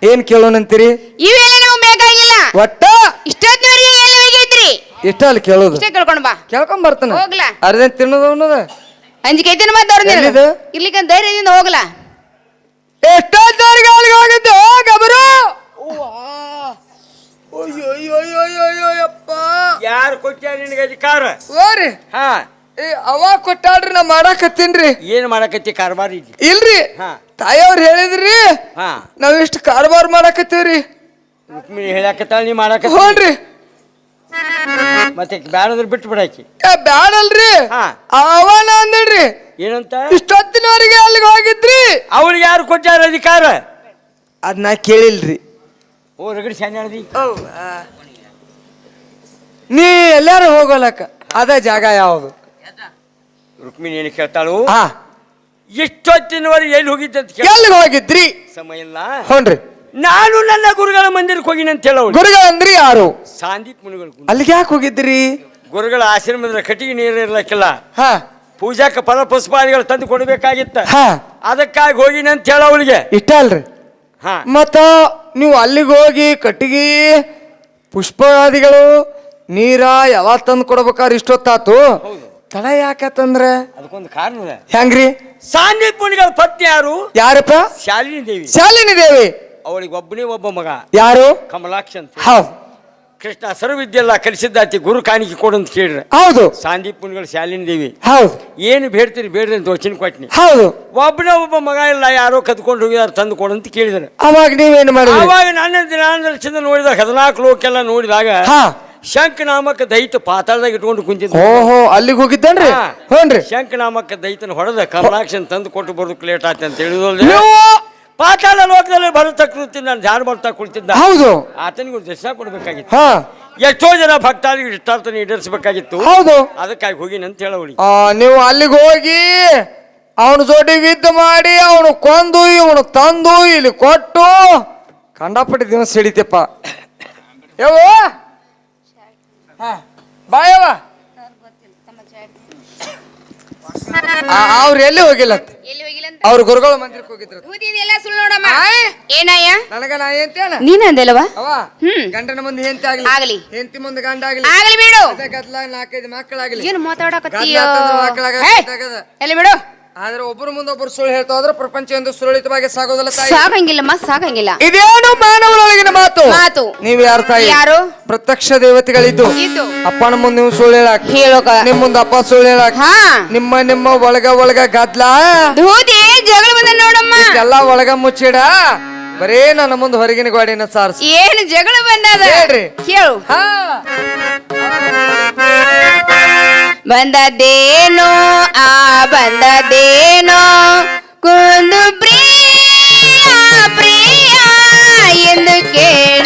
ಏನ್ ಕೇಳೋಣಂತೀರಿ? ಇವೆಲ್ಲ ನಾವು ಬೇಕಾಗಿಲ್ಲ ಒಟ್ಟ? ಇಷ್ಟೊತ್ತಿನವರೆಗೆ ಎಲ್ಲ ಹೋಗಿದ್ರಿ. ಇಷ್ಟ ಅಲ್ಲಿ ಕೇಳೋದು. ಇಷ್ಟೇ ಕೇಳ್ಕೊಂಡ್ ಬಾ. ಕೇಳ್ಕೊಂಡ್ ಬರ್ತಾನೆ. ಹೋಗ್ಲಾ? ಅರ್ಧ ತಿನ್ನೋದು ಅನ್ನೋದು? ಅಂಜಿಕೆ ಐತಿನ ಮತ್ತೆ ಅವ್ರ ಇಲ್ಲಿಗೆ ಧೈರ್ಯದಿಂದ ಹೋಗ್ಲಾ. ಎಷ್ಟೊತ್ತವರೆಗೆ ಅಲ್ಲಿಗೆ ಹೋಗಿದ್ದು. ಗಬರು ಯಾರು ಕೊಟ್ಟಾರ ನಿನಗೆ ಅಧಿಕಾರ ಓರಿ ಹಾ. ಏ ಅವ ಕೊಟ್ಟಾಡ್ರಿ ನಾ ಮಾಡಾಕತ್ತೀನ್ರಿ ಏನು ಮಾಡಕತ್ತಿ ಕಾರ್ಬಾರ್ ಇಲ್ರಿ. ಹಾ. ತಾಯಿಯವ್ರು ಹೇಳಿದ್ರಿ ಹಾ. ನಾವ್ ಇಷ್ಟು ಕಾರ್ಬಾರ್ ಮಾಡಾಕತ್ತೀವ್ರಿ ರುಕ್ಮಿಣಿ ಹೇಳಾಕತ್ತಾಳ ನೀ ಮಾಡಾಕ ಹೋಗ್ರಿ ಮತ್ತೆ ಬ್ಯಾಡಂದ್ರೆ ಬಿಟ್ಟು ಬಿಡಾಕಿ ಏ ಬ್ಯಾಡಲ್ರಿ ಹಾ. ಅವನ ಅಂದಡ್ರಿ ಏನಂತ? ಇಷ್ಟೊತ್ತಿನವರೆಗೆ ಅಲ್ಲಿಗೆ ಹೋಗಿದ್ರಿ. ಅವ್ರಿಗೆ ಯಾರು ಕೊಟ್ಟಾರ ಅಧಿಕಾರ ಅದ್ ನಾ ಕೇಳಿಲ್ರಿ. ಓ ರಗಡಿ ನೀ ಎಲ್ಲಾರು ಹೋಗೋಲಕ್ಕ. ಅದ ಜಾಗ ಯಾವುದು? ರುಕ್ಮಿಣಿ ಏನು ಕೇಳ್ತಾಳು? ಹಾ. ಎಷ್ಟೊತ್ತಿನವರೆಗೆ ಎಲ್ಲಿ ಹೋಗಿದ್ದೆ ಅಂತ ಕೇಳ. ಎಲ್ಲಿಗೆ ಹೋಗಿದ್ರಿ? ಸಮಯ ಇಲ್ಲ. ಹೌನ್ರಿ ನಾನು ನನ್ನ ಗುರುಗಳ ಮಂದಿರಕ್ಕೆ ಹೋಗಿನ ಅಂತ ಹೇಳವಳು. ಗುರುಗಳಂದ್ರಿ ಯಾರು? ಸಾಂದೀಪ್ ಮುನಿಗಳು ಅಲ್ಲಿಗೆ ಯಾಕೆ ಹೋಗಿದ್ರಿ? ಗುರುಗಳ ಆಶ್ರಮದ ಕಟ್ಟಿಗೆ ನೀರು ಇರ್ಲಕ್ಕಿಲ್ಲ. ಹಾ. ಪೂಜಾಕ ಫಲ ಪುಷ್ಪಾದಿಗಳು ತಂದು ಕೊಡಬೇಕಾಗಿತ್ತ. ಹಾ. ಅದಕ್ಕಾಗಿ ಹೋಗಿನ ಅಂತ ಹೇಳ ಅವಳಿಗೆ ಇಷ್ಟ ಅಲ್ರಿ. ಹಾ. ಮತ್ತ ನೀವು ಅಲ್ಲಿಗೆ ಹೋಗಿ ಕಟ್ಟಿಗೆ ಪುಷ್ಪಾದಿಗಳು ನೀರ ಎಲ್ಲ ತಂದು ಕೊಡ್ಬೇಕಾದ್ರೆ ಇಷ್ಟೊತ್ತಾತು ಹೌದು. ತಡ ತಂದ್ರೆ? ಅದಕ್ಕೊಂದು ಕಾರಣ ಇದೆ. ಹೆಂಗ್ರಿ? ಮುನಿಗಳ ಪತ್ನಿ ಯಾರು? ಯಾರಪ್ಪ? ಶಾಲಿನಿ ದೇವಿ. ಶಾಲಿನಿ ದೇವಿ. ಅವಳಿಗೆ ಒಬ್ಬನೇ ಒಬ್ಬ ಮಗ. ಯಾರು? ಕಮಲಾಕ್ಷ ಅಂತ. ಹೌದು. ಕೃಷ್ಣ ಸರ್ವವಿದ್ಯೆಲ್ಲ ಕಲಿಸಿದ್ದಾತಿ ಗುರು ಕಾಣಿಕೆ ಕೊಡು ಅಂತ ಕೇಳ್ರಿ ಹೌದು. ಸಾಂದೀಪ್ ಮುನಿಗಳು ಶಾಲಿನಿ ದೇವಿ ಹೌದು. ಏನು ಬೇಡ್ತೀರಿ ಬೇಡ್ರಿ ಅಂತ ವಚನ ಕೊಟ್ನಿ. ಹೌದು. ಒಬ್ಬನ ಒಬ್ಬ ಮಗ ಇಲ್ಲ ಯಾರೋ ಕದ್ಕೊಂಡು ಹೋಗಿದಾರ ತಂದು ಕೊಡು ಅಂತ ಕೇಳಿದ್ರು. ಅವಾಗ ನೀವೇನು ಮಾಡಿದ್ರಿ? ಅವಾಗ ನನ್ನ ದಿನಾಂತರದಿಂದ ನೋಡಿದಾಗ ಹದಿನಾಲ್ಕು ಲೋಕೆಲ್ಲ ನೋಡಿದಾಗ ಶಂಖ ನಾಮಕ ದೈತ ಪಾತಾಳದಾಗ ಇಟ್ಕೊಂಡು ಕುಂತಿದ್ದ. ಓಹೋ ಅಲ್ಲಿಗೆ ಹೋಗಿದ್ದೇನ್ರಿ? ಹ್ಞೂ ಶಂಕ ನಾಮಕ ದೈತನ ಹೊಡೆದ ಕಮಲಾಕ್ಷನ್ ತಂದು ಕೊಟ್ಟು ಬರೋದಕ್ಕೆ ಲೇಟ್ ಆಯ್ತು ಅಂತ ಹೇಳಿದ್ರೆ ಪಾತಾಳ ಲೋಕದಲ್ಲಿ ಭರತ ಕುಳಿತಿದ್ದ ನಾನು ಧ್ಯಾನ ಬರ್ತಾ ಕುಳಿತಿದ್ದ? ಹೌದು. ಆತನಿಗೆ ಒಂದು ದರ್ಶನ ಕೊಡಬೇಕಾಗಿತ್ತು. ಹಾ. ಎಷ್ಟೋ ಜನ ಭಕ್ತಾದಿಗಳು ಇಷ್ಟಾರ್ಥನ ಈಡೇರಿಸಬೇಕಾಗಿತ್ತು ಹೌದು. ಅದಕ್ಕಾಗಿ ಹೋಗಿನ ಅಂತ ಹೇಳೋಳಿ. ಆ, ನೀವು ಅಲ್ಲಿಗೆ ಹೋಗಿ ಅವನ ಜೋಡಿ ಯುದ್ಧ ಮಾಡಿ ಅವನು ಕೊಂದು ಇವನು ತಂದು ಇಲ್ಲಿ ಕೊಟ್ಟು ಕಂಡಪಟ್ಟಿ ದಿನ ಹಿಡಿತಪ್ಪ ಯವ್ವ! ಆ- ಅವ್ರು ಎಲ್ಲಿ ಹೋಗಿಲ್ಲ? ಅವ್ರ ಗುರುಗಳು ಮಂದಿರಕ್ಕೆ ಹೋಗಿದ್ರು. ಕೂತಿದ್ ಎಲ್ಲ ಸುಳ್ಳು ನೋಡಮ್ಮ. ಏನಯ್ಯ? ನನಗ ನಾ ಏಂತೇನ ನೀನಂದಲ್ವಾ ಅವ ಹ್ಮ್. ಗಂಡನ ಮುಂದೆ ಹೆಂತಿ ಆಗ್ಲಿ. ಆಗ್ಲಿ. ಹೆಂತಿ ಮುಂದೆ ಗಂಡ ಆಗ್ಲಿ. ಆಗ್ಲಿ ಬಿಡು. ಗದ್ಲ ನಾಲ್ಕೈದು ಮಕ್ಕಳಾಗ್ಲಿ. ಏನು ಮಾತಾಡಕತ್ತೀಯ. ಎಲ್ಲಿ ಬಿಡು. ಆದ್ರೆ ಒಬ್ಬರು ಮುಂದೆ ಒಬ್ಬರು ಸುಳ್ಳು ಹೇಳ್ತಾ ಹೋದ್ರೆ ಪ್ರಪಂಚ ಒಂದು ಸುರಳಿತವಾಗಿ ಸಾಗೋದಲ್ಲ ತಾಯಿ. ಸಾಗಂಗಿಲ್ಲಮ್ಮ ಸಾಗಂಗಿಲ್ಲ. ಇದೇನು ಮಾನವರೊಳಗಿನ ಮಾತು? ಮಾತು. ನೀವ್ ಯಾರು ತಾಯಿ? ಯಾರು? ಪ್ರತ್ಯಕ್ಷ ದೇವತೆಗಳಿದ್ದು. ಅಪ್ಪನ ಮುಂದೆ ನೀವು ಸುಳ್ಳು ಹೇಳಕ್. ಹೇಳೋಕ. ನಿಮ್ ಮುಂದೆ ಅಪ್ಪ ಸುಳ್ಳು ಹೇಳಕ್. ಹಾ. ನಿಮ್ಮ ನಿಮ್ಮ ಒಳಗ ಒಳಗ ಗದ್ಲ. ಧೂತಿ. ಜಗಳ ಬಂದ ನೋಡಮ್ಮ. ಎಲ್ಲ ಒಳಗ ಮುಚ್ಚಿಡ ಬರೇ ನನ್ನ ಮುಂದೆ ಹೊರಗಿನ ಗಾಡಿನ ಸಾರ್ಸಿ. ಏನು ಜಗಳ ಬಂದದ ಹೇಳ್ರಿ. ಕೇಳು. ಹಾ. ಬಂದದೇನೋ ಆ ಬಂದದೇನೋ ಕುಂದು ಪ್ರಿಯ ಪ್ರಿಯ ಎಂದು ಕೇಳಿ.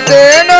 ಬಂದದ್ದೇನೋ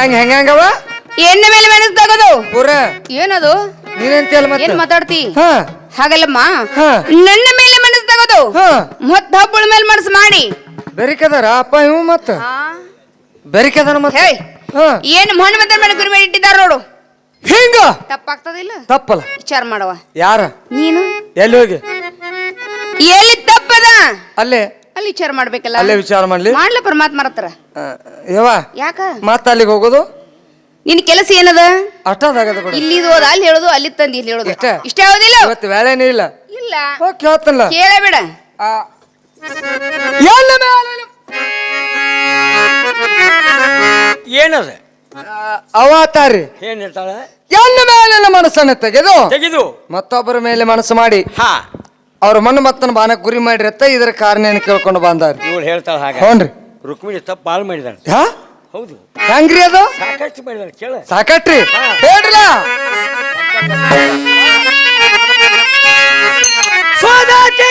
ಹೆಂಗಂಗ ಹೆಂಗಂಗವ ಎಣ್ಣೆ ಮೇಲೆ ಮನಸ್ಸು ತಗೋದು. ಪೂರ. ಏನದು? ನೀನೆಂತಿಯಲ್ಲ ಏನ್ ಮತ್ತೆ? ಮಾತಾಡ್ತಿ? ಹಾ. ಹಾಗಲ್ಲಮ್ಮ? ಹಾ. ನನ್ನ ಮೇಲೆ ಮನಸ್ಸು ತಗೋದು. ಹಾ. ಮತ್ತ ಹಬ್ಬಳ ಮೇಲೆ ಮನಸ್ಸು ಮಾಡಿ. ಬೆರಿಕದಾರ? ಅಪ್ಪ ಇವ್ ಮತ್ತ? ಬೆರಿಕದಾನ ಮತ್ತೆ? ಹೇ ಹಾ. ಏನು ಮಣ್ಣು ಮತ್ತೆ ಮೇಲೆ ಗುರಿ ಮೇಲೆ ಇಟ್ಟಿದ್ದಾರ ನೋಡು. ಹಿಂಗ? ತಪ್ಪಾಗ್ತದಿಲ್ಲ? ತಪ್ಪಲ್ಲ. ವಿಚಾರ ಮಾಡವ ಯಾರ? ನೀನು? ಎಲ್ಲಿ ಹೋಗಿ? ಎಲ್ಲಿ ತಪ್ಪದ? ಅಲ್ಲೇ. ಅಲ್ಲಿ ವಿಚಾರ ಮಾಡ್ಬೇಕಲ್ಲ? ಅಲ್ಲೇ ವಿಚಾರ ಮಾಡ್ಲಿ. ಮಾಡ್ಲ ಪರಮಾತ್ಮರ ಹತ್ರ? ಆ, ಯವ್ವ ಯಾಕ? ಮಾತ ಅಲ್ಲಿಗೆ ಹೋಗೋದು? ನಿನ್ ಕೆಲಸ ಏನದ? ಅಷ್ಟದಾಗದ ಬಿಡು. ಇಲ್ಲಿ ಅಲ್ಲಿ ಹೇಳೋದು ಅಲ್ಲಿ ತಂದು ಇಲ್ಲಿ ಹೇಳೋದು. ಇಷ್ಟೇ? ಇಷ್ಟ ಯಾವ್ದಿಲ್ಲ ಇವತ್ತು ವೇಳೆನೇ ಇಲ್ಲ. ಇಲ್ಲ. ಹೋಗಿ ಕೇಳ್ತಲ್ಲ. ಕೇಳಬೇಡ ಎಲ್ಲ ಮೇಲೆ ಏನದ? ಅವತಾರಿ. ಏನ್ ಹೇಳ್ತಾಳ? ಎಲ್ಲ ಮೇಲಿನ ಮನಸ್ಸನ್ನ ತೆಗೆದು ತೆಗೆದು. ಮತ್ತೊಬ್ಬರ ಮೇಲೆ ಮನಸ್ಸು ಮಾಡಿ. ಹಾ. ಅವ್ರ ಮಣ್ಣು ಮತ್ತನ ಬಾನ ಗುರಿ ಮಾಡಿರತ್ತ ಇದರ ಕಾರಣ ಏನು ಕೇಳ್ಕೊಂಡು ಬಂದಾರಿ? ಇವಳು ಹೇಳ್ತಾಳೆ ಹಾಗೆ. ಹ್ಞೂನ್ರಿ. ರುಕ್ಮಿಣಿ ತಪ್ಪು ಹಾಲ್ ಮಾಡಿದಾಳೆ. ಹಾ? ಹೌದು. ಹೆಂಗ್ರಿ ಅದು? ಸಾಕಷ್ಟು ಮಾಡಿದಾಳೆ ಕೇಳ. ಸಾಕಟ್ರಿ. ಹೇಳ್ರಲ್ಲ ಸುರತಿ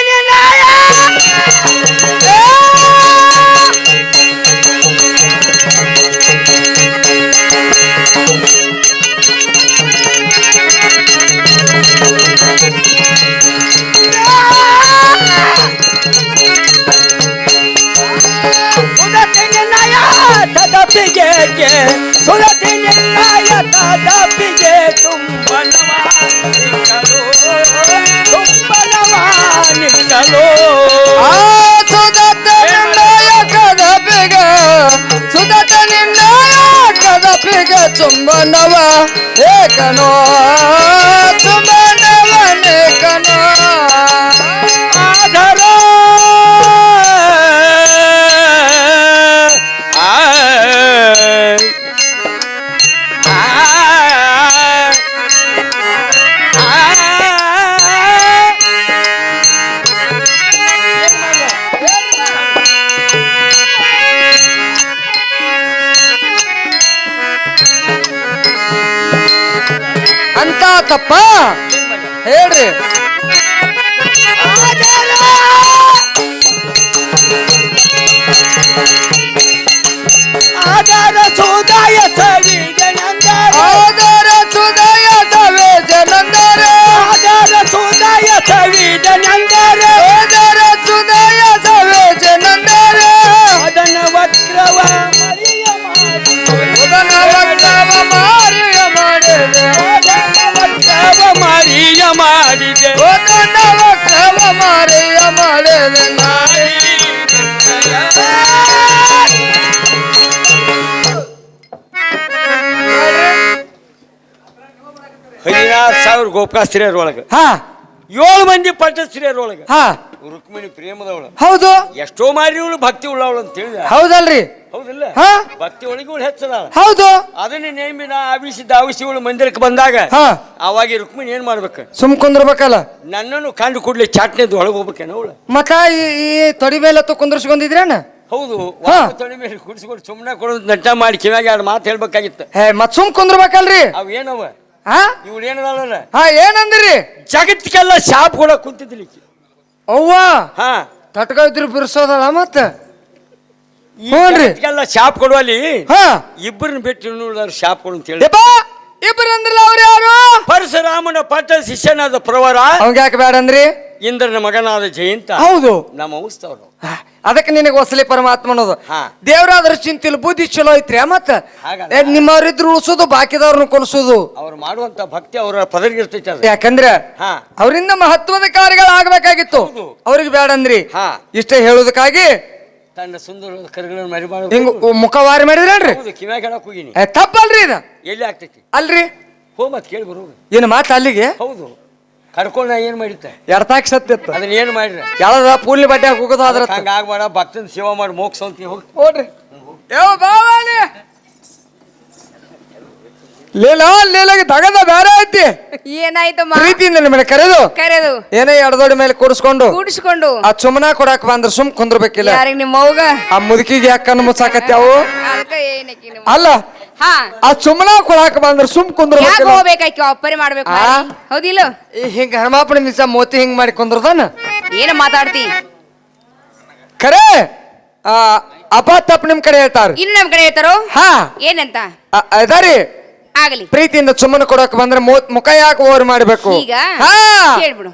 ನಿನ್ನಾಯ ತದಪಿಗೆ ತುಂಬನವ ನಿಕ್ಕಲು ತುಂಬನವ ನಿಕ್ಕಲು ಆ ಸುದತ್ತ ನಿನ್ನಯ ಕದಪಿಗ ಸುದತ್ತ ನಿನ್ನಯ ಕದಪಿಗ ಚುಂಬನವ ಏಕನೋ ಚುಂಬನವನೇಕನೋ ಮಾರಿಯ ಮಾಡಿದೆ ನಾಯಿ. ಹದಿನಾರು ಸಾವಿರ ಗೋಪಕ ಸ್ತ್ರೀಯರ ಹಾ. ಏಳು ಮಂದಿ ಪಟ್ಟ ಸ್ತ್ರೀಯರ ಒಳಗ. ಹಾ. ರುಕ್ಮಿಣಿ ಪ್ರೇಮದವಳು. ಹೌದು. ಎಷ್ಟೋ ಮಾರಿ ಇವಳು ಭಕ್ತಿ ಉಳ್ಳವಳು ಅಂತ ಹೇಳಿದ ಹೌದಲ್ರಿ. ಹೌದಿಲ್ಲ? ಹಾ? ಭಕ್ತಿ ಒಳಗೆ ಇವಳು ಹೆಚ್ಚದಾಳ. ಹೌದು. ಅದನ್ನ ನೇಮಿನ ಆವಿಸಿದ್ದ ಆವಿಸಿ ಇವಳು ಮಂದಿರಕ್ಕೆ ಬಂದಾಗ ಹಾ. ಅವಾಗ ರುಕ್ಮಿಣಿ ಏನ್ ಮಾಡ್ಬೇಕು? ಸುಮ್ ಕುಂದ್ರಬೇಕಲ್ಲ. ನನ್ನನ್ನು ಕಂಡು ಕೂಡ್ಲಿ ಚಾಟ್ನೆದ್ದು ಒಳಗೆ ಹೋಗ್ಬೇಕೇನ ಅವಳು. ಮಕ ಈ ಈ ತೊಡಿ ಮೇಲೆ ತು ಕುಂದ್ರಸ್ಕೊಂಡಿದ್ರೇನ? ಹೌದು. ತೊಡಿ ತೊಳಿ ಮೇಲೆ ಕುಡಿಸ್ಕೊಂಡು ಸುಮ್ಮನೆ ಕೊಡೋದು ನಟ ಮಾಡಿ ಕಿವ್ಯಾಗ ಎರಡು ಮಾತು ಹೇಳ್ಬೇಕಾಗಿತ್ತು. ಹೇ ಮತ್ ಸುಮ್ ಕುಂದ್ರಬೇಕಲ್ರಿ. ಅವ್ ಏನವ? ಹಾ? ಇವಳು ಹಾ ಏನಂದ್ರಿ? ಜಗತ್ತಿಗೆಲ್ಲ ಶಾಪ್ ಕೂಡ ಕುಂತಿದ್ಲಿ ಈಕಿ. ಅವ್ವ ಹಾ. ತಟ್ಕ ಇದ್ರು ಬಿರ್ಸೋದಲ್ಲ ಮತ್ತ ಹ್ಞೂನ್ರಿ. ಜಗತ್ತಿಗೆಲ್ಲ ಶಾಪ್ ಕೊಡುವಲ್ಲಿ ಹಾ. ಇಬ್ಬರನ್ನ ಬಿಟ್ಟು ಇನ್ನುಳಿದವ್ರು ಶಾಪ್ ಕೊಡು ಅಂತ ಹೇಳಿ. ಯಪ್ಪ ಇಬ್ರು ಅಂದ್ರಲ್ಲ ಅವ್ರು ಯಾರು? ಪರಶುರಾಮನ ಪಟ್ಟ ಶಿಷ್ಯನಾದ ಪ್ರವರ ಅವಂಗ ಯಾಕೆ ಬೇಡ ಅಂದ್ರಿ ಇಂದ್ರನ ಮಗನಾದ ಜಯಂತ ಹೌದು. ನಮ್ಮ ಔಸ್ತವ್ರು. ಅದಕ್ಕೆ ನಿನಗೆ ಹೊಸಲಿ ಪರಮಾತ್ಮ ಅನ್ನೋದು. ಹಾ. ದೇವ್ರಾದ್ರ ಚಿಂತಿಲ್ ಬುದ್ಧಿ ಚಲೋ ಐತ್ರಿ ಮತ್ತ? ಹಾಗಲ್ಲ. ಏ, ನಿಮ್ಮವ್ರಿದ್ರು ಉಳಿಸೋದು ಬಾಕಿದವ್ರನ್ನ ಕೊಲಿಸೋದು. ಅವ್ರು ಮಾಡುವಂತ ಭಕ್ತಿ ಅವರ ಪದರಿಗಿರ್ತೈತೆ ಅದು. ಯಾಕಂದ್ರೆ ಹಾ. ಅವರಿಂದ ಮಹತ್ವದ ಕಾರ್ಯಗಳಾಗಬೇಕಾಗಿತ್ತು ಹೌದು. ಅವ್ರಿಗೆ ಬೇಡಂದ್ರಿ ಹಾ. ಇಷ್ಟೇ ಹೇಳೋದಕ್ಕಾಗಿ ತನ್ನ ಸುಂದರ ಕರುಗಳನ್ನು ಮರಿ ಹಿಂಗ ಮುಖವಾರಿ ಮಾಡಿದ್ರೇನ್ರಿ? ಹೌದು ಕಿವ್ಯಾಗ ಹೇಳಕ್ ಹೋಗಿನಿ. ಏ, ತಪ್ಪಲ್ರಿ ಇದು. ಎಲ್ಲಿ ಆಗ್ತೈತಿ? ಅಲ್ರಿ. ಹೋ ಮತ್ ಕೇಳಿ ಬರೋದು ಏನು ಮಾತು ಅಲ್ಲಿಗೆ? ಹೌದು. ಕರ್ಕೊಂಡು ಏನು ಏನ್ ಮಾಡಿದ್ದೆ? ಎಡ್ತಾಕ್ ಸತ್ತಿತ್ತು. ಅದನ್ನ ಏನು ಮಾಡ್ರಿ ಯಾವ್ದ ಪೂರ್ಣಿ ಬಡ್ಡೆ ಹೋಗೋದು ಅದ್ರ ಹಂಗ ಆಗ್ಬೇಡ ಭಕ್ತನ ಸೇವಾ ಮಾಡಿ ಮೋಕ್ಷ ಅಂತ ಹೋಗಿ. ಯಾವ ಬಾವಾಲಿ! ಲೀಲ ಲೀಲಾಗ ತಗದ ಬೇರೆ ಐತಿ. ಏನಾಯ್ತಮ್ಮ ಪ್ರೀತಿಯಿಂದ ನಿಮ್ಮನ್ನ ಕರೆದು ಕರೆದು. ಏನೇ ಎಡದೋಡಿ ಮೇಲೆ ಕೂಡಿಸ್ಕೊಂಡು ಕೂಡಿಸ್ಕೊಂಡು. ಆ ಸುಮ್ಮನ ಕೊಡಾಕ ಬಂದ್ರ ಸುಮ್ ಕುಂದ್ರಬೇಕಿಲ್ಲ. ಯಾರಿಗೆ ನಿಮ್ಮ ಅವ್ಗ? ಆ ಮುದುಕಿಗೆ ಯಾಕೆ ಕಣ್ಣು ಮುಚ್ಚಾಕತ್ಯಾವು ಅಲ್ಲ ಹಾ. ಆ ಸುಮ್ಮನ ಕೊಡಾಕ ಬಂದ್ರ ಸುಮ್ ಯಾಕೋ ಹೋಗ್ಬೇಕಾಕಿ ಅಪ್ಪರಿ ಮಾಡ್ಬೇಕು? ಹೌದಿಲ್ಲ? ಹಿಂಗ ಹನುಮಾಪನ ನಿಜ ಮೋತಿ ಹಿಂಗ್ ಮಾಡಿ ಕುಂದ್ರದಾನ? ಏನ ಮಾತಾಡ್ತಿ? ಖರೆ ಆ ಅಪ್ಪ ತಪ್ಪ ನಿಮ್ ಕಡೆ ಹೇಳ್ತಾರ. ಇನ್ನು ನಮ್ ಕಡೆ ಹೇಳ್ತಾರೋ? ಹಾ. ಏನಂತ? ಅದಾರಿ ಆಗಲಿ. ಪ್ರೀತಿಯಿಂದ ಸುಮ್ಮನೆ ಕೊಡಕ್ ಬಂದ್ರೆ ಮುಖ ಯಾಕೆ ಓವರ್ ಮಾಡಬೇಕು? ಈಗ ಹಾ! ಹೇಳ್ಬಿಡು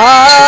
Ah